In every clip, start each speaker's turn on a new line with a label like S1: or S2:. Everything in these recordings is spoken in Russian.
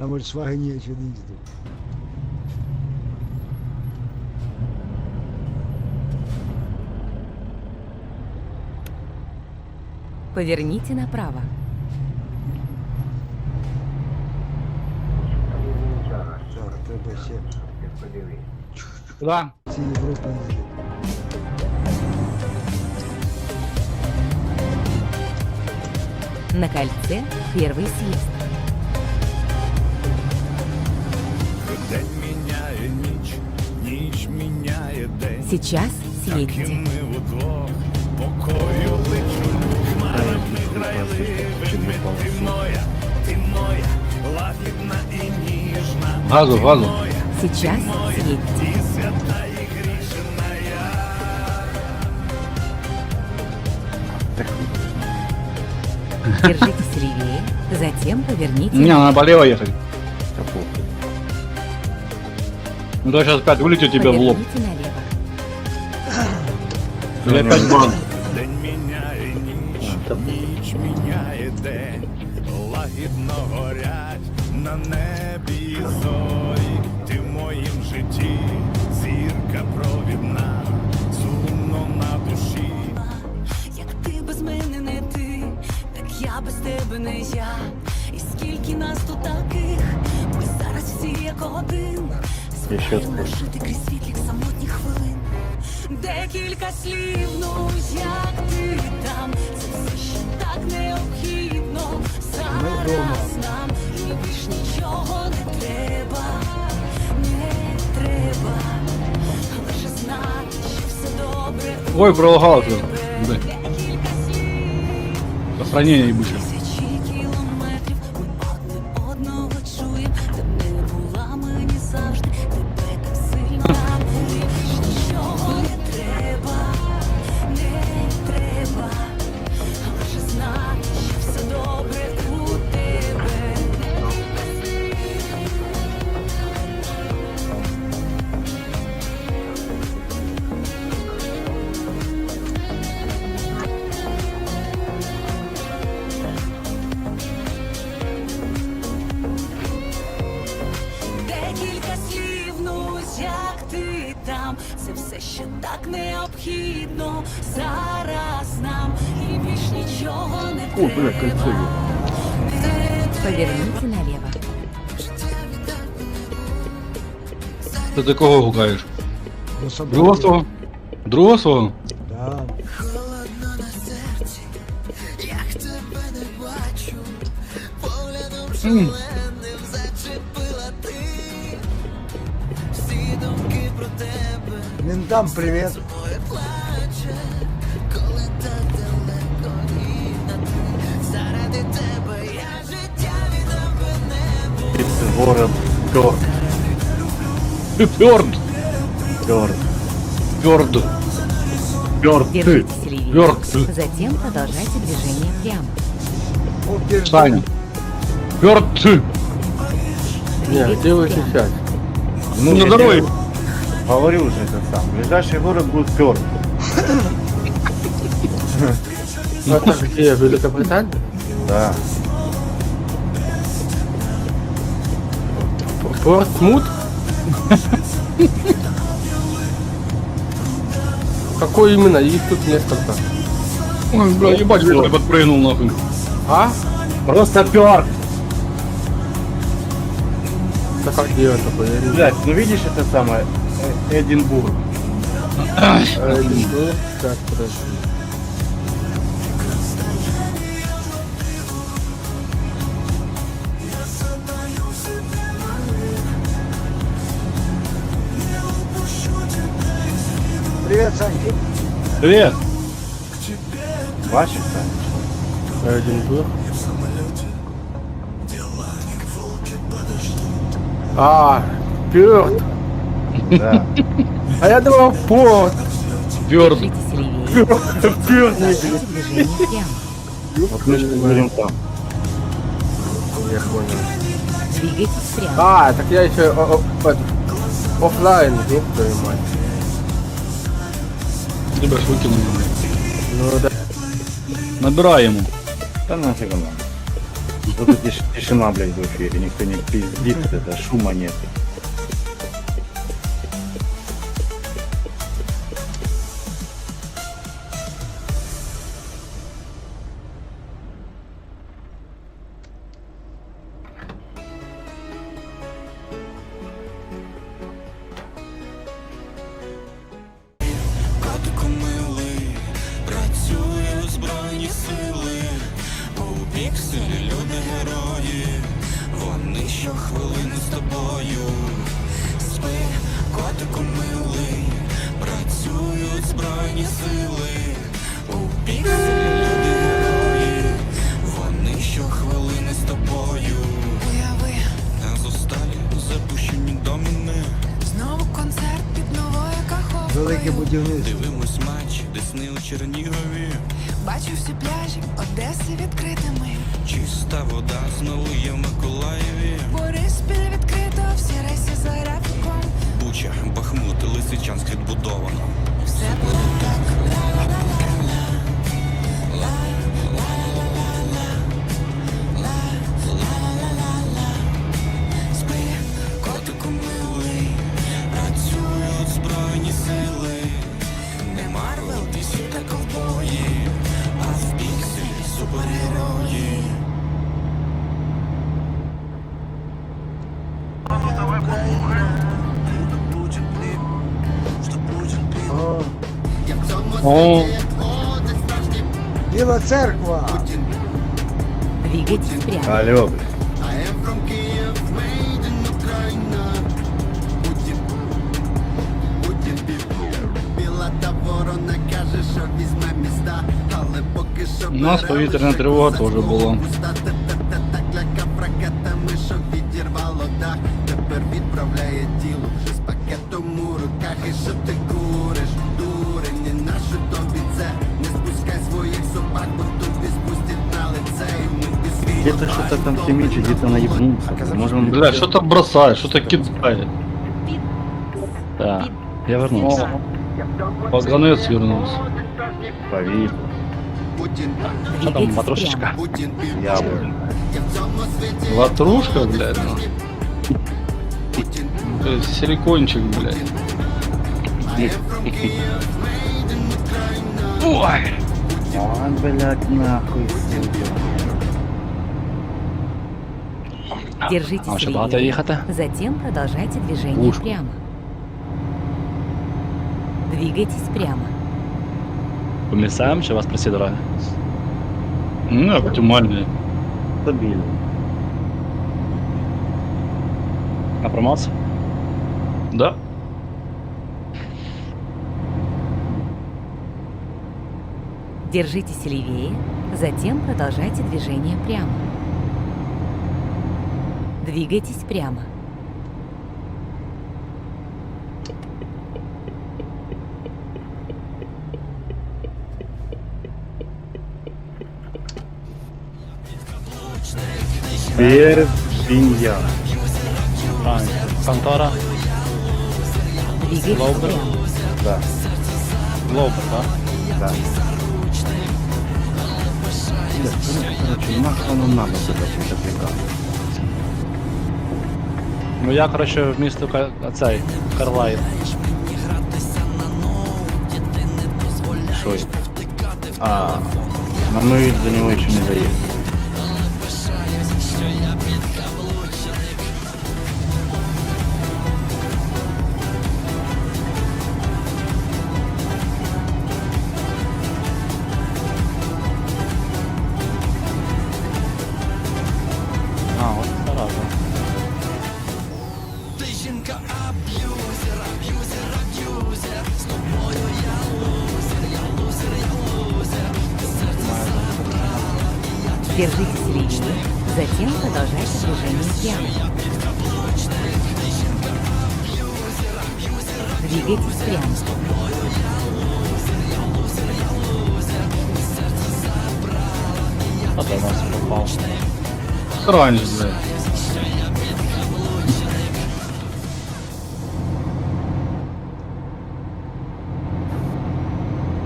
S1: На Volkswagen я еще не ездил.
S2: Поверните направо.
S1: Так, треба ще
S3: Куда?
S1: ці не.
S2: На кольце первый съезд.
S4: День міняє ніч, ніч міняє день.
S2: Сейчас
S4: Так і
S2: съедете.
S4: ми удвох покою лечу. Хмарами грайливими ти моя, ти моя, лагідна і ніжна.
S3: Газу, газу.
S2: Сейчас съедете.
S4: І свята і грішна я.
S2: Держитесь левее, затем поверните.
S3: Не, надо полево ехать. Ну то сейчас опять вылетит тебе в лоб. Или опять бан.
S4: День міняє ніч, ніч міняє день, лагідно горять на небі зорі, ти в моїм житті, зірка провідна, сумно на душі.
S5: Як ти без мене не ти, так я без тебе не я. І скільки нас тут таких, ми зараз всі як один. Звикли жити крізь світлік самотніх хвилин. Декілька слів, ну як ти там, це все ще так необхідно. Зараз нам і більш нічого не треба, не треба. Лише знати, що все добре. у
S3: Ой, пролагал тут. Да.
S5: Декілька слів,
S3: Сохранение ебучее.
S5: Нічого не треба.
S2: Поверните налево.
S3: Ти до кого гукаєш?
S1: До собаки.
S3: Другого свого? Другого свого?
S1: Да.
S3: М.
S1: Ментам привет.
S6: Тверд.
S3: Тверд.
S6: Тверд.
S3: Тверд.
S2: Держитесь затем продолжайте движение прямо.
S1: Пизда.
S3: Саня. Тверд.
S2: Двигайтесь прямо.
S3: Ну, на дороге.
S6: Говорю же это сам. Ближайший город будет Тверд.
S7: Это где? Великобритания?
S6: Да.
S7: Портсмут? Какой именно? Их тут несколько.
S3: Ой, бля, ебать, я подпрыгнул нахуй.
S7: А?
S6: Просто Тверд.
S7: Да как где это такое?
S6: Блять, ну видишь это самое? Э, Эдинбург.
S7: Эдинбург. Так, подожди.
S1: Привет.
S6: Вашингтон.
S7: Эдинбург. А, Пёрт.
S6: Да.
S7: А я думал порт.
S2: Движение прямо.
S6: Вот мы же говорим там.
S7: Я понял.
S2: Двигайтесь прямо.
S7: А, так я еще о- о- этот, оффлайн, ёб твою мать.
S3: Тебя ж выкинули.
S7: Ну да.
S3: Набирай ему.
S6: Да нафиг. Зато тиш- тишина, блядь, в эфире. Никто не пиздит, вот это шума нет.
S1: Велике будівництво.
S4: дивимось матч, Десни у Чернігові.
S5: Бачу всі пляжі Одеси відкритими.
S4: Чиста вода знову є в Миколаєві.
S5: Бориспіль відкрито, всі рейси за графіком.
S4: Буча, Бахмут, Лисичанськ відбудовано.
S5: Все буде так.
S1: О, Біла церква.
S2: Двигайтесь прямо.
S6: Алло, блядь.
S3: у нас повітряна тривога теж була.
S4: Тепер відправляє тіло вже з пакетом у руках і що ти
S6: Где-то что-то там химичит, где-то наебнулся. Может он...
S3: Бля, что-то бросает, что-то кидает.
S2: Да, я вернулся.
S3: Поганец вернулся.
S6: Повис.
S4: Путін,
S2: Что там,
S6: Двигайтесь
S2: матрошечка?
S4: Путін
S6: Я
S4: північний.
S6: блин.
S4: Я в цьому світі
S3: Ватрушка, блядь, ну.
S4: Путін,
S3: То есть силикончик, блядь. Ой!
S6: Ой, блядь, нахуй. сука.
S2: Держитесь
S8: А, ще багато
S2: левее.
S8: їхати?
S2: Затем продолжайте движение
S3: Ушко.
S2: прямо. Двигайтесь прямо.
S8: По місцям чи у вас по всій дорогі?
S3: Ну, оптимальный.
S6: Стабильно.
S8: На промоц?
S3: Да?
S2: Держитесь левее, затем продолжайте движение прямо. Двигайтесь прямо.
S6: Перпиньян.
S8: А, контора.
S2: Двигайтесь прямо.
S6: Да,
S8: Лоупер, да?
S6: да. Блядь, короче, нахуй оно надо вот отвлекаться.
S8: Ну я, коротше, в місто Ка- цей, Карлайн.
S6: Что это? А, но мы до него еще не доехали.
S2: Прямо. Двигайтесь прямо.
S8: А то у нас попав.
S3: Сранч, блядь.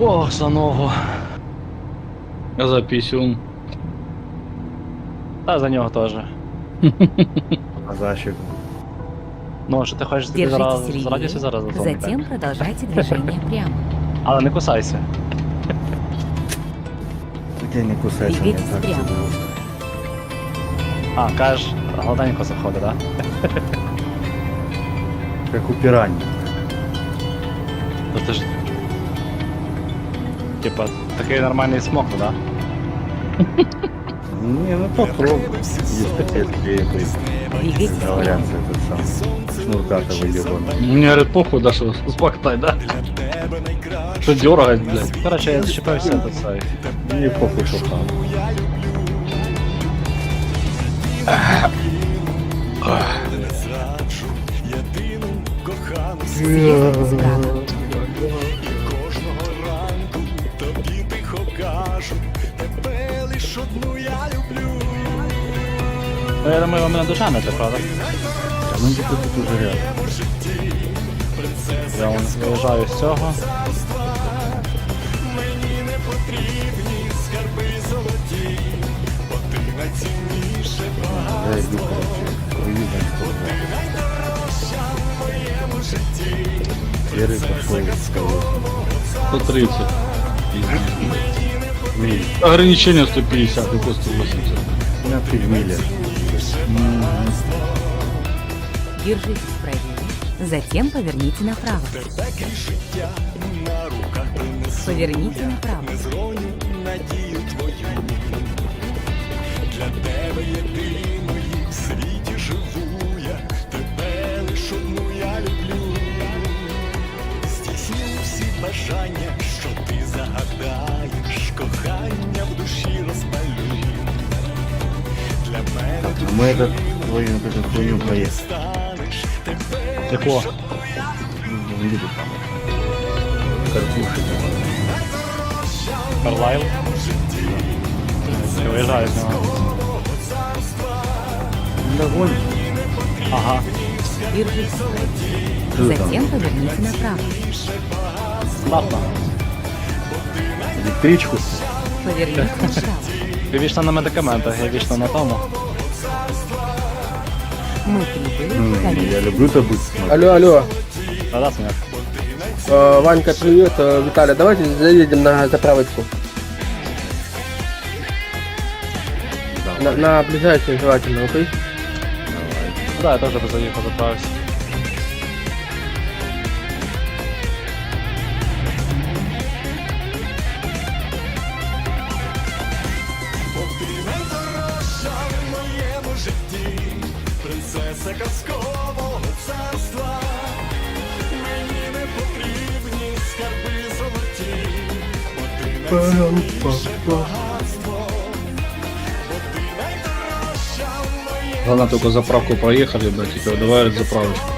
S8: Ох, за ногу.
S3: Я за писюн.
S8: Та за нього теж.
S6: А защик.
S8: Ну, а що ти хочеш тобі
S2: Держитесь
S8: зараз з радістю
S2: левее,
S8: зараз засунути?
S2: затем продолжайте движение прямо.
S8: Але не кусайся.
S6: Таке не кусайся, мені
S2: Двигайтесь
S6: так
S2: прямо.
S6: себе.
S8: А, кажеш, гладенько заходить, так?
S6: Як у пірані.
S8: Да? Ти ж... Типа, такий нормальний смок, так? Да?
S6: Не, ну
S2: прямо.
S6: Говорят, этот сам. Шнуркатого ебаного.
S3: Мне говорит, похуй, да, что спактай, да? Что дергать, блядь?
S8: Коротше, я зачепився до цей.
S6: Не похуй, что там.
S2: Съехать справа.
S8: Ну, я думаю, ви мене дожанете, правда?
S6: А ну где-то тут уже рядом.
S8: Я вон виїжджаю з цього.
S6: Я иду, короче, уезжаем Серый пошел с кого
S3: 130.
S6: Миль.
S3: Ограничение 150, и просто 180.
S6: У меня три мили.
S2: Держитесь правее. Затем поверните направо. Поверните направо.
S6: Так, ну мы этот, твою вот эту хуйню поесть.
S8: Яко?
S6: Ну, не буду там. Карпуши.
S8: Карлайл. Я виїжджаю з нього.
S6: Довольно.
S8: Ага.
S2: Держитесь правее.
S6: Что там?
S2: Затем поверните направо.
S8: Ладно.
S6: Электричку?
S2: Поверните направо.
S8: Ти вічно на медикаментах, я вічно на тому.
S2: К
S6: я люблю то быть.
S7: Алло, алло.
S8: Та-да, сміх.
S7: Э, Ванька, привет. Э, Виталий, давайте заедем на заправочку. На, на ближайшую желательно, окей?
S8: Да, я теж би заїхав,
S3: Главное только заправку проехали, и всё, давай заправочку.